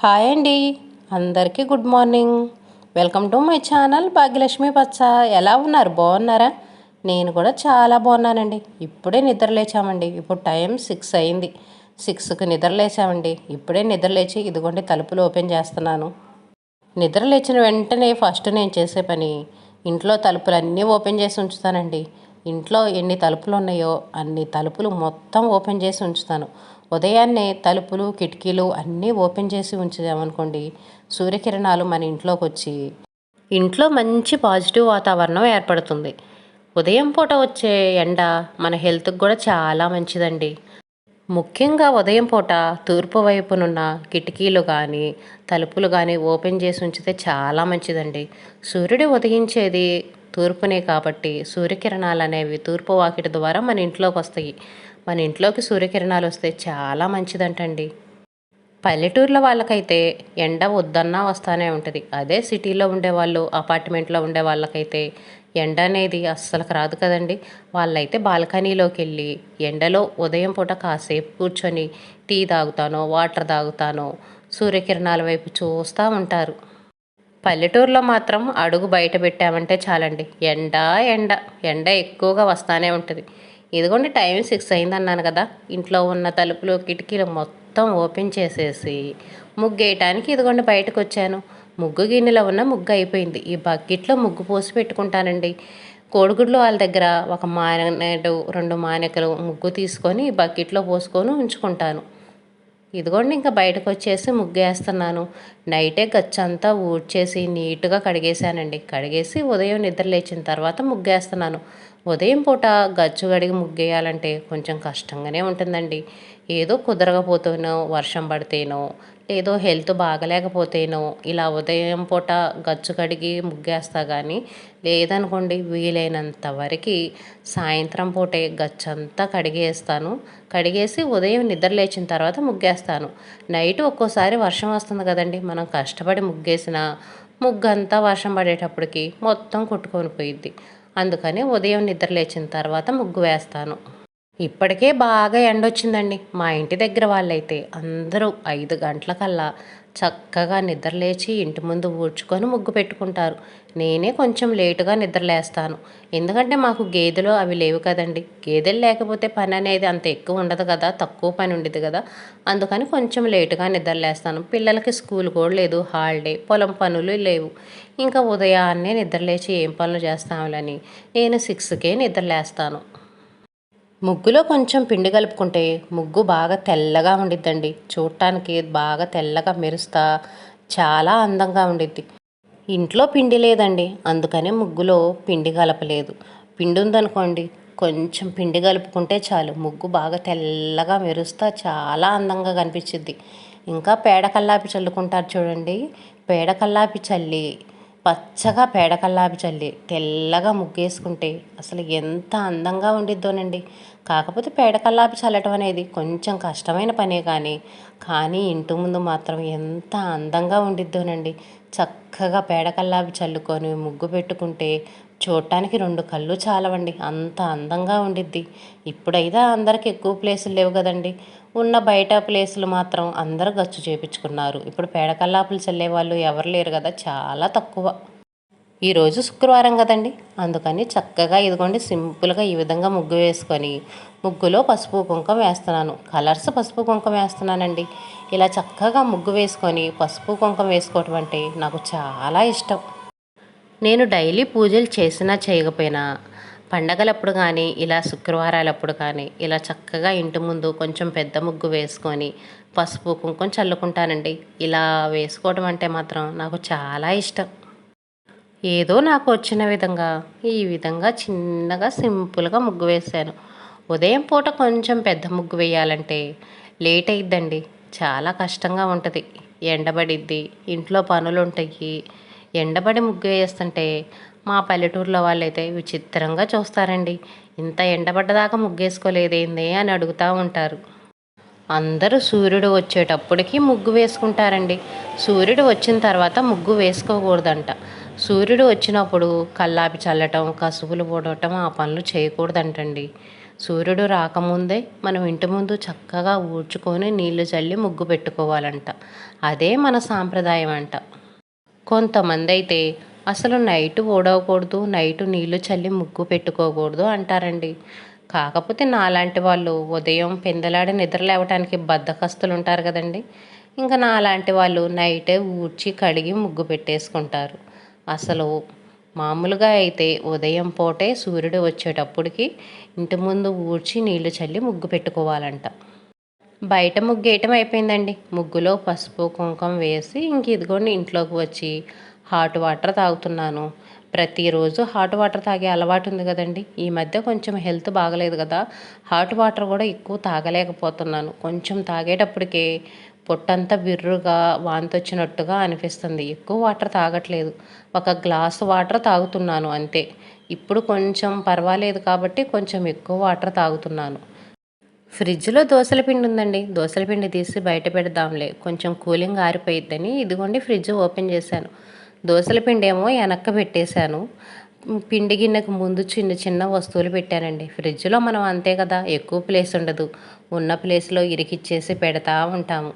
Hi అండి. అందరికీ good morning. Welcome to my channel Bhagyalakshmi Pachcha. ఎలా ఉన్నారు? బాగున్నారా? నేను కూడా చాలా బాగున్నానండి. ఇప్పుడే నిద్ర లేచామండి. ఇప్పుడు టైం సిక్స్ అయింది. సిక్స్కి నిద్ర లేచామండి. ఇప్పుడే నిద్ర లేచి ఇదిగోండి తలుపులు ఓపెన్ చేస్తున్నాను. నిద్ర లేచిన వెంటనే ఫస్ట్ నేను చేసే పని ఇంట్లో తలుపులు అన్నీ ఓపెన్ చేసి ఉంచుతానండి. ఇంట్లో ఎన్ని తలుపులు ఉన్నాయో అన్ని తలుపులు మొత్తం ఓపెన్ చేసి ఉంచుతాను. ఉదయాన్నే తలుపులు కిటికీలు అన్నీ ఓపెన్ చేసి ఉంచామనుకోండి సూర్యకిరణాలు మన ఇంట్లోకి వచ్చి ఇంట్లో మంచి పాజిటివ్ వాతావరణం ఏర్పడుతుంది. ఉదయం పూట వచ్చే ఎండ మన హెల్త్కి కూడా చాలా మంచిదండి. ముఖ్యంగా ఉదయం పూట తూర్పు వైపునున్న కిటికీలు కానీ తలుపులు కానీ ఓపెన్ చేసి ఉంచితే చాలా మంచిదండి. సూర్యుడు ఉదయించేది తూర్పునే కాబట్టి సూర్యకిరణాలు అనేవి తూర్పు వాకిటి ద్వారా మన ఇంట్లోకి వస్తాయి మన ఇంట్లోకి సూర్యకిరణాలు వస్తే చాలా మంచిదంటండి. పల్లెటూర్ల వాళ్ళకైతే ఎండ వద్దన్నా వస్తానే ఉంటుంది. అదే సిటీలో ఉండేవాళ్ళు అపార్ట్మెంట్లో ఉండే వాళ్ళకైతే ఎండ అనేది అస్సలకు రాదు కదండి. వాళ్ళైతే బాల్కనీలోకి వెళ్ళి ఎండలో ఉదయం పూట కాసేపు కూర్చొని టీ తాగుతానో వాటర్ తాగుతానో సూర్యకిరణాల వైపు చూస్తూ ఉంటారు. పల్లెటూరులో మాత్రం అడుగు బయట పెట్టామంటే చాలండి. ఎండ ఎండ ఎండ ఎక్కువగా వస్తానే ఉంటుంది. ఇదిగోండి టైం సిక్స్ అయిందన్నాను కదా. ఇంట్లో ఉన్న తలుపులు కిటికీలు మొత్తం ఓపెన్ చేసేసి ముగ్గు వేయటానికి ఇదిగోండి బయటకు వచ్చాను ముగ్గు గిన్నెలో ఉన్న ముగ్గు అయిపోయింది. ఈ బకెట్లో ముగ్గు పోసి పెట్టుకుంటానండి. కోడిగుడ్లు వాళ్ళ దగ్గర ఒక మానేడు రెండు మానేకలు ముగ్గు తీసుకొని బకెట్లో పోసుకొని ఉంచుకుంటాను. ఇదిగోండి ఇంకా బయటకు వచ్చేసి ముగ్గేస్తున్నాను. నైటే గచ్చంతా ఊడ్చేసి నీట్గా కడిగేశానండి. కడిగేసి ఉదయం నిద్ర లేచిన తర్వాత ముగ్గేస్తున్నాను. ఉదయం పూట గచ్చు గడిగి ముగ్గేయాలంటే కొంచెం కష్టంగానే ఉంటుందండి. ఏదో కుదరకపోతేనో వర్షం పడితేనో ఏదో హెల్త్ బాగలేకపోతేనో ఇలా ఉదయం పూట గచ్చు కడిగి ముగ్గేస్తా కానీ లేదనుకోండి వీలైనంత వరకు సాయంత్రం పూటే గచ్చంతా కడిగేస్తాను. కడిగేసి ఉదయం నిద్ర లేచిన తర్వాత ముగ్గేస్తాను. నైట్ ఒక్కోసారి వర్షం వస్తుంది కదండి మనం కష్టపడి ముగ్గేసిన ముగ్గంతా వర్షం పడేటప్పటికి మొత్తం కొట్టుకొని పోయిద్ది. అందుకని ఉదయం నిద్ర లేచిన తర్వాత ముగ్గు వేస్తాను. ఇప్పటికే బాగా ఎండొచ్చిందండి. మా ఇంటి దగ్గర వాళ్ళైతే అందరూ ఐదు గంటలకల్లా చక్కగా నిద్రలేచి ఇంటి ముందు ఊడ్చుకొని ముగ్గు పెట్టుకుంటారు. నేనే కొంచెం లేటుగా నిద్రలేస్తాను. ఎందుకంటే మాకు గేదెలు అవి లేవు కదండి. గేదెలు లేకపోతే పని అనేది అంత ఎక్కువ ఉండదు కదా తక్కువ పని ఉండేది కదా. అందుకని కొంచెం లేటుగా నిద్రలేస్తాను. పిల్లలకి స్కూల్ కూడా లేదు హాలిడే పొలం పనులు లేవు. ఇంకా ఉదయాన్నే నిద్రలేచి ఏం పనులు చేస్తాములని నేను సిక్స్కే నిద్రలేస్తాను. ముగ్గులో కొంచెం పిండి కలుపుకుంటే ముగ్గు బాగా తెల్లగా ఉండిద్దండి. చూడటానికి బాగా తెల్లగా మెరుస్తా చాలా అందంగా ఉండిద్ది. ఇంట్లో పిండి లేదండి. అందుకనే ముగ్గులో పిండి కలపలేదు. పిండి ఉందనుకోండి కొంచెం పిండి కలుపుకుంటే చాలు. ముగ్గు బాగా తెల్లగా మెరుస్తా చాలా అందంగా కనిపించిద్ది. ఇంకా పేడ కల్లాపి చల్లుకుంటారు చూడండి. పేడ కల్లాపి చల్లి పచ్చగా పేడ కల్లాపి చల్లి తెల్లగా ముగ్గేసుకుంటే అసలు ఎంత అందంగా ఉండిద్దోనండి. కాకపోతే పేడ కల్లాపి చల్లటం అనేది కొంచెం కష్టమైన పనే కానీ కానీ ఇంటి ముందు మాత్రం ఎంత అందంగా ఉండిద్దోనండి. చక్కగా పేడ కల్లాపి చల్లుకొని ముగ్గు పెట్టుకుంటే చూడటానికి రెండు కళ్ళు చాలవండి. అంత అందంగా ఉండిద్ది. ఇప్పుడైతే అందరికి ఎక్కువ ప్లేసులు లేవు కదండి. ఉన్న బయట ప్లేసులు మాత్రం అందరూ గచ్చు చేపించుకున్నారు. ఇప్పుడు పేడకల్లాపులు చల్లే వాళ్ళు ఎవరు లేరు కదా చాలా తక్కువ. ఈరోజు శుక్రవారం కదండి. అందుకని చక్కగా ఇదిగోండి సింపుల్గా ఈ విధంగా ముగ్గు వేసుకొని ముగ్గులో పసుపు కుంకుమ వేస్తున్నాను. కలర్స్ పసుపు కుంకుమ వేస్తున్నానండి. ఇలా చక్కగా ముగ్గు వేసుకొని పసుపు కుంకుమ వేసుకోవటం అంటే నాకు చాలా ఇష్టం. నేను డైలీ పూజలు చేసినా చేయకపోయినా పండగలప్పుడు కానీ ఇలా శుక్రవారాలప్పుడు కానీ ఇలా చక్కగా ఇంటి ముందు కొంచెం పెద్ద ముగ్గు వేసుకొని పసుపు కుంకుమ చల్లుకుంటానండి. ఇలా వేసుకోవడం అంటే మాత్రం నాకు చాలా ఇష్టం. ఏదో నాకు వచ్చిన విధంగా ఈ విధంగా చిన్నగా సింపుల్గా ముగ్గు వేశాను ఉదయం పూట కొంచెం పెద్ద ముగ్గు వేయాలంటే లేట్ అయిద్దండి. చాలా కష్టంగా ఉంటుంది. ఎండబడిద్ది ఇంట్లో పనులు ఉంటాయి ఎండబడి ముగ్గు వేస్తుంటే మా పల్లెటూరులో వాళ్ళైతే విచిత్రంగా చూస్తారండి. ఇంత ఎండబడ్డదాకా ముగ్గేసుకోలేదేంది అని అడుగుతూ ఉంటారు. అందరూ సూర్యుడు వచ్చేటప్పటికి ముగ్గు వేసుకుంటారండి. సూర్యుడు వచ్చిన తర్వాత ముగ్గు వేసుకోకూడదంట. సూర్యుడు వచ్చినప్పుడు కల్లాపి చల్లటం కసువులు పూడటం ఆ పనులు చేయకూడదంటండి. సూర్యుడు రాకముందే మనం ఇంటి ముందు చక్కగా ఊడ్చుకొని నీళ్ళు చల్లి ముగ్గు పెట్టుకోవాలంట. అదే మన సాంప్రదాయం అంట కొంతమంది అయితే అసలు నైట్ ఓడవకూడదు నైట్ నీళ్ళు చల్లి ముగ్గు పెట్టుకోకూడదు అంటారండి. కాకపోతే నాలాంటి వాళ్ళు ఉదయం పెందలాడి నిద్ర లేవటానికి బద్దకస్తులు ఉంటారు కదండి. ఇంకా నాలాంటి వాళ్ళు నైటే ఊడ్చి కడిగి ముగ్గు పెట్టేసుకుంటారు. అసలు మామూలుగా అయితే ఉదయం పూటే సూర్యుడు వచ్చేటప్పటికి ఇంటి ముందు ఊడ్చి నీళ్ళు చల్లి ముగ్గు పెట్టుకోవాలంట. బయట ముగ్గు వేయటం అయిపోయిందండి. ముగ్గులో పసుపు కుంకుమ వేసి ఇంక ఇదిగోండి ఇంట్లోకి వచ్చి హాట్ వాటర్ తాగుతున్నాను. ప్రతిరోజు హాట్ వాటర్ తాగే అలవాటు ఉంది కదండి. ఈ మధ్య కొంచెం హెల్త్ బాగలేదు కదా. హాట్ వాటర్ కూడా ఎక్కువ తాగలేకపోతున్నాను. కొంచెం తాగేటప్పటికే పొట్టంతా బిర్రుగా వాంతి వచ్చినట్టుగా అనిపిస్తుంది. ఎక్కువ వాటర్ తాగట్లేదు. ఒక గ్లాసు వాటర్ తాగుతున్నాను అంతే. ఇప్పుడు కొంచెం పర్వాలేదు కాబట్టి కొంచెం ఎక్కువ వాటర్ తాగుతున్నాను. ఫ్రిడ్జ్లో దోశల పిండి ఉందండి. దోశల పిండి తీసి బయట పెడదాంలే. కొంచెం కూలింగ్ ఆరిపోయిద్దని ఇదిగోండి ఫ్రిడ్జ్ ఓపెన్ చేశాను. దోశల పిండి ఏమో వెనక్క పెట్టేశాను. పిండి గిన్నెకు ముందు చిన్న చిన్న వస్తువులు పెట్టానండి. ఫ్రిడ్జ్లో మనం అంతే కదా ఎక్కువ ప్లేస్ ఉండదు. ఉన్న ప్లేస్లో ఇరికిచ్చేసి పెడతా ఉంటాము.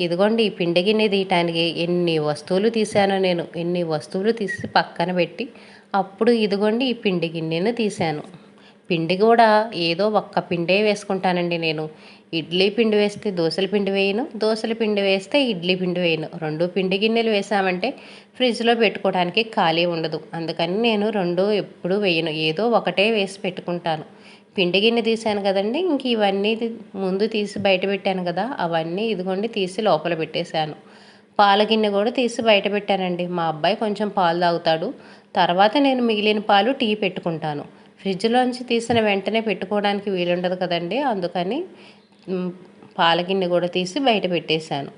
ఇదిగోండి ఈ పిండి గిన్నె తీయటానికి ఎన్ని వస్తువులు తీశానో నేను. ఎన్ని వస్తువులు తీసి పక్కన పెట్టి అప్పుడు ఇదిగోండి ఈ పిండి గిన్నెను తీశాను. పిండి కూడా ఏదో ఒక్క పిండే వేసుకుంటానండి నేను. ఇడ్లీ పిండి వేస్తే దోశల పిండి వేయను దోశల పిండి వేస్తే ఇడ్లీ పిండి వేయను. రెండు పిండి గిన్నెలు వేసామంటే ఫ్రిడ్జ్లో పెట్టుకోవడానికి ఖాళీ ఉండదు. అందుకని నేను రెండు ఎప్పుడు వేయను. ఏదో ఒకటే వేసి పెట్టుకుంటాను. పిండి గిన్నె తీసాను కదండి ఇంక ఇవన్నీ ముందు తీసి బయట పెట్టాను కదా అవన్నీ ఇదిగోండి తీసి లోపల పెట్టేశాను. పాల గిన్నె కూడా తీసి బయట పెట్టానండి. మా అబ్బాయి కొంచెం పాలు తాగుతాడు. తర్వాత నేను మిగిలిన పాలు టీ పెట్టుకుంటాను. ఫ్రిడ్జ్లోంచి తీసిన వెంటనే పెట్టుకోవడానికి వీలుండదు కదండి. అందుకని పాల గిన్నె కూడా తీసి బయట పెట్టేశాను.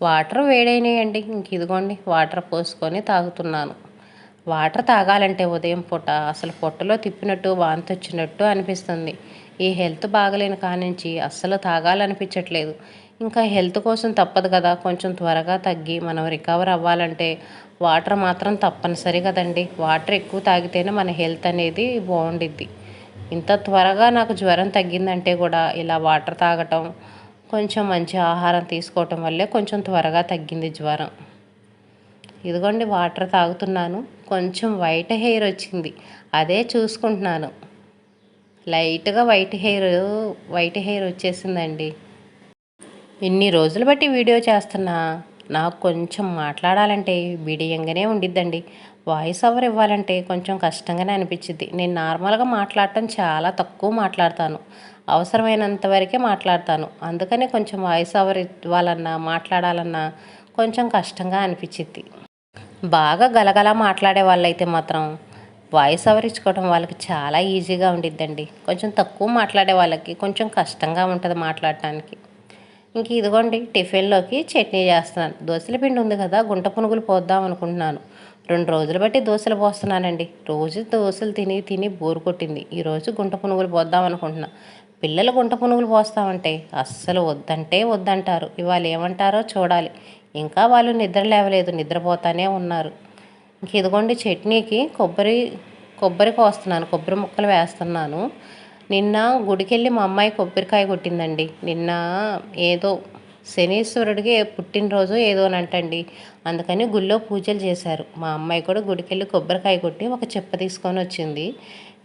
వాటర్ వేడైనాయండి. ఇంక ఇదిగోండి వాటర్ పోసుకొని తాగుతున్నాను. వాటర్ తాగాలంటే ఉదయం పూట అసలు పొట్టలో తిప్పినట్టు వాంతి వచ్చినట్టు అనిపిస్తుంది. ఈ హెల్త్ బాగలేని కానించి అస్సలు తాగాలనిపించట్లేదు. ఇంకా హెల్త్ కోసం తప్పదు కదా. కొంచెం త్వరగా తగ్గి మనం రికవర్ అవ్వాలంటే వాటర్ మాత్రం తప్పనిసరి కదండి. వాటర్ ఎక్కువ తాగితేనే మన హెల్త్ అనేది బాగుండిద్ది. ఇంత త్వరగా నాకు జ్వరం తగ్గిందంటే కూడా ఇలా వాటర్ తాగటం కొంచెం మంచి ఆహారం తీసుకోవటం వల్లే కొంచెం త్వరగా తగ్గింది జ్వరం. ఇదిగోండి వాటర్ తాగుతున్నాను. కొంచెం వైట్ హెయిర్ వచ్చింది. అదే చూసుకుంటున్నాను. లైట్గా వైట్ హెయిర్ వైట్ హెయిర్ వచ్చేసిందండి. ఇన్ని రోజులు బట్టి వీడియో చేస్తున్నా. నాకు కొంచెం మాట్లాడాలంటే బిడియంగానే ఉండిద్దండి. వాయిస్ ఓవర్ ఇవ్వాలంటే కొంచెం కష్టంగానే అనిపించింది నేను నార్మల్గా మాట్లాడటం చాలా తక్కువ మాట్లాడతాను. అవసరమైనంత వరకే మాట్లాడతాను. అందుకనే కొంచెం వాయిస్ ఓవర్ ఇవ్వాలన్నా మాట్లాడాలన్నా కొంచెం కష్టంగా అనిపించింది బాగా గలగల మాట్లాడే వాళ్ళైతే మాత్రం వాయిస్ ఓవర్ ఇచ్చుకోవడం వాళ్ళకి చాలా ఈజీగా ఉండిద్దండి. కొంచెం తక్కువ మాట్లాడే వాళ్ళకి కొంచెం కష్టంగా ఉంటుంది మాట్లాడటానికి. ఇంక ఇదిగోండి టిఫిన్లోకి చట్నీ చేస్తున్నాను. దోశల పిండి ఉంది కదా గుంట పునుగులు పోద్దాం అనుకుంటున్నాను. రెండు రోజులు బట్టి దోశలు పోస్తున్నానండి. రోజు దోశలు తిని తిని బోరు కొట్టింది. ఈరోజు గుంట పునుగులు పోద్దాం అనుకుంటున్నా. పిల్లలు గుంట పునుగులు పోస్తామంటే అస్సలు వద్దంటే వద్దంటారు. ఇవాళ ఏమంటారో చూడాలి. ఇంకా వాళ్ళు నిద్ర లేవలేదు నిద్రపోతానే ఉన్నారు. ఇంక ఇదిగోండి చట్నీకి కొబ్బరి కొబ్బరి కోస్తున్నాను. కొబ్బరి ముక్కలు వేస్తున్నాను. నిన్న గుడికెళ్ళి మా అమ్మాయి కొబ్బరికాయ కొట్టిందండి. నిన్న ఏదో శనీశ్వరుడికి పుట్టినరోజు ఏదో అంటండి. అందుకని గుళ్ళో పూజలు చేశారు. మా అమ్మాయి కూడా గుడికెళ్ళి కొబ్బరికాయ కొట్టి ఒక చెప్ప తీసుకొని వచ్చింది.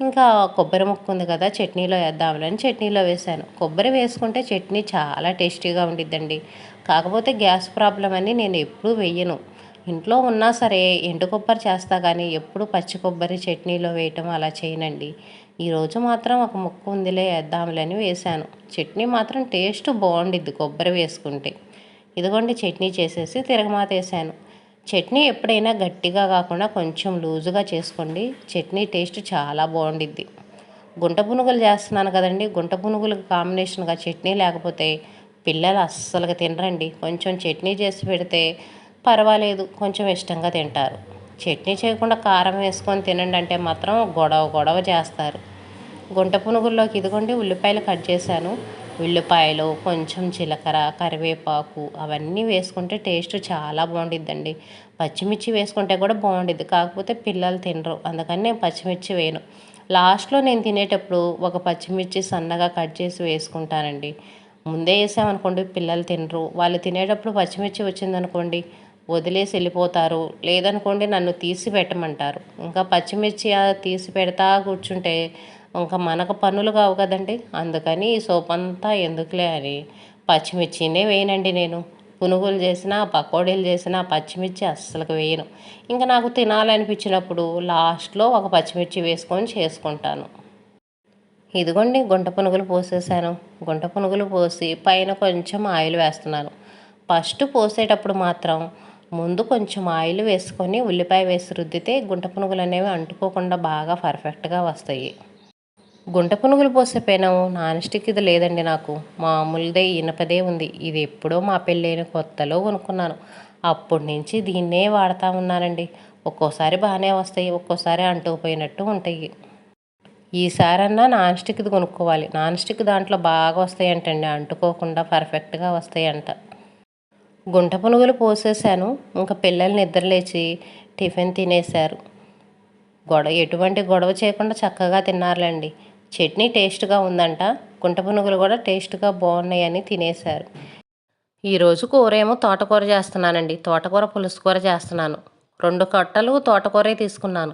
ఇంకా కొబ్బరి ముక్క ఉంది కదా చట్నీలో వేద్దామని చట్నీలో వేశాను. కొబ్బరి వేసుకుంటే చట్నీ చాలా టేస్టీగా ఉండిద్దండి. కాకపోతే గ్యాస్ ప్రాబ్లం అని నేను ఎప్పుడూ వెయ్యను. ఇంట్లో ఉన్నా సరే ఎండు కొబ్బరి చేస్తా కానీ ఎప్పుడు పచ్చి కొబ్బరి చట్నీలో వేయటం అలా చేయనండి. ఈరోజు మాత్రం ఒక ముక్క ఉందిలే వేద్దాంలే అని వేశాను. చట్నీ మాత్రం టేస్ట్ బాగుండిద్ది కొబ్బరి వేసుకుంటే. ఇదిగోండి చట్నీ చేసేసి తిరగమాత వేసాను చట్నీ ఎప్పుడైనా గట్టిగా కాకుండా కొంచెం లూజుగా చేసుకోండి. చట్నీ టేస్ట్ చాలా బాగుండిద్ది. గుంట పునుగులు చేస్తున్నాను కదండి. గుంట పునుగులకు కాంబినేషన్గా చట్నీ లేకపోతే పిల్లలు అస్సలుగా తినరండి. కొంచెం చట్నీ చేసి పెడితే పర్వాలేదు. కొంచెం ఇష్టంగా తింటారు. చట్నీ చేయకుండా కారం వేసుకొని తినండి అంటే మాత్రం గొడవ గొడవ చేస్తారు. గుంట పునుగుల్లోకి ఇదిగోండి ఉల్లిపాయలు కట్ చేశాను. ఉల్లిపాయలు కొంచెం జీలకర్ర కరివేపాకు అవన్నీ వేసుకుంటే టేస్ట్ చాలా బాగుండిద్దండి. పచ్చిమిర్చి వేసుకుంటే కూడా బాగుండిద్ది. కాకపోతే పిల్లలు తినరు. అందుకని నేను పచ్చిమిర్చి వేయను. లాస్ట్లో నేను తినేటప్పుడు ఒక పచ్చిమిర్చి సన్నగా కట్ చేసి వేసుకుంటానండి. ముందే వేసామనుకోండి పిల్లలు తినరు. వాళ్ళు తినేటప్పుడు పచ్చిమిర్చి వచ్చిందనుకోండి వదిలేసి వెళ్ళిపోతారు. లేదనుకోండి నన్ను తీసి పెట్టమంటారు ఇంకా పచ్చిమిర్చి తీసి పెడతా కూర్చుంటే ఇంకా మనకు పనులు కావు కదండి. అందుకని ఈ సోప్ అంతా ఎందుకులే అని పచ్చిమిర్చినే వేయనండి నేను. పునుగులు చేసినా పకోడీలు చేసినా పచ్చిమిర్చి అస్సలుకి వేయను. ఇంకా నాకు తినాలనిపించినప్పుడు లాస్ట్లో ఒక పచ్చిమిర్చి వేసుకొని చేసుకుంటాను. ఇదిగోండి గుంట పునుగులు పోసేసాను. గుంట పునుగులు పోసి పైన కొంచెం ఆయిల్ వేస్తున్నాను. ఫస్ట్ పోసేటప్పుడు మాత్రం ముందు కొంచెం ఆయిల్ వేసుకొని ఉల్లిపాయ వేసి రుద్దితే గుంట పునుగులు అనేవి అంటుకోకుండా బాగా పర్ఫెక్ట్గా వస్తాయి. గుంట పునుగులు పోసే పెనం నాన్ స్టిక్ ఇది లేదండి నాకు. మామూలుదే ఇనపదే ఉంది. ఇది ఎప్పుడో మా పెళ్ళైన కొత్తలో కొనుక్కున్నాను. అప్పటి నుంచి దీన్నే వాడుతూ ఉన్నానండి. ఒక్కోసారి బాగానే వస్తాయి ఒక్కోసారి అంటుకుపోయినట్టు ఉంటాయి. ఈసారన్నా నాన్ స్టిక్ది కొనుక్కోవాలి. నాన్ స్టిక్ దాంట్లో బాగా వస్తాయంటండి. అంటుకోకుండా పర్ఫెక్ట్గా వస్తాయంట. గుంట పునుగులు పోసేసాను ఇంకా పిల్లలు నిద్రలేచి టిఫిన్ తినేశారు. గొడవ ఎటువంటి గొడవ చేయకుండా చక్కగా తిన్నారులేండి. చట్నీ టేస్ట్గా ఉందంట. గుంట పునుగులు కూడా టేస్ట్గా బాగున్నాయని తినేశారు. ఈరోజు కూర ఏమో తోటకూర చేస్తున్నానండి. తోటకూర పులుసుకూర చేస్తున్నాను. రెండు కట్టలు తోటకూరే తీసుకున్నాను.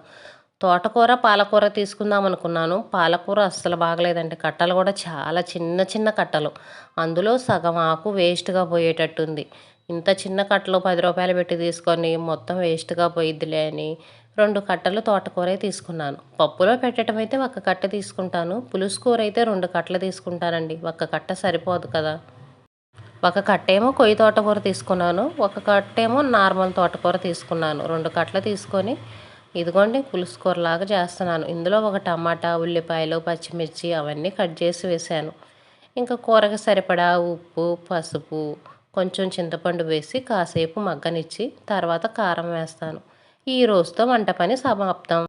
తోటకూర పాలకూర తీసుకుందాం అనుకున్నాను పాలకూర అస్సలు బాగలేదండి. కట్టలు కూడా చాలా చిన్న చిన్న కట్టలు. అందులో సగం ఆకు వేస్ట్గా పోయేటట్టుంది. ఇంత చిన్న కట్టలు పది రూపాయలు పెట్టి తీసుకొని మొత్తం వేస్ట్గా పోయిద్దిలే అని రెండు కట్టలు తోటకూరే తీసుకున్నాను. పప్పులో పెట్టడం అయితే ఒక కట్ట తీసుకుంటాను. పులుసు కూర అయితే రెండు కట్టలు తీసుకుంటానండి. ఒక కట్ట సరిపోదు కదా. ఒక కట్టేమో కొయ్యి తోటకూర తీసుకున్నాను. ఒక కట్టేమో నార్మల్ తోటకూర తీసుకున్నాను. రెండు కట్టలు తీసుకొని ఇదిగోండి పులుసు కూరలాగా చేస్తున్నాను. ఇందులో ఒక టమాటా ఉల్లిపాయలు పచ్చిమిర్చి అవన్నీ కట్ చేసి వేసాను ఇంకా కూరకి సరిపడా ఉప్పు పసుపు కొంచెం చింతపండు వేసి కాసేపు మగ్గనిచ్చి తర్వాత కారం వేస్తాను. ఈ రోజుతో వంట పని సమాప్తం.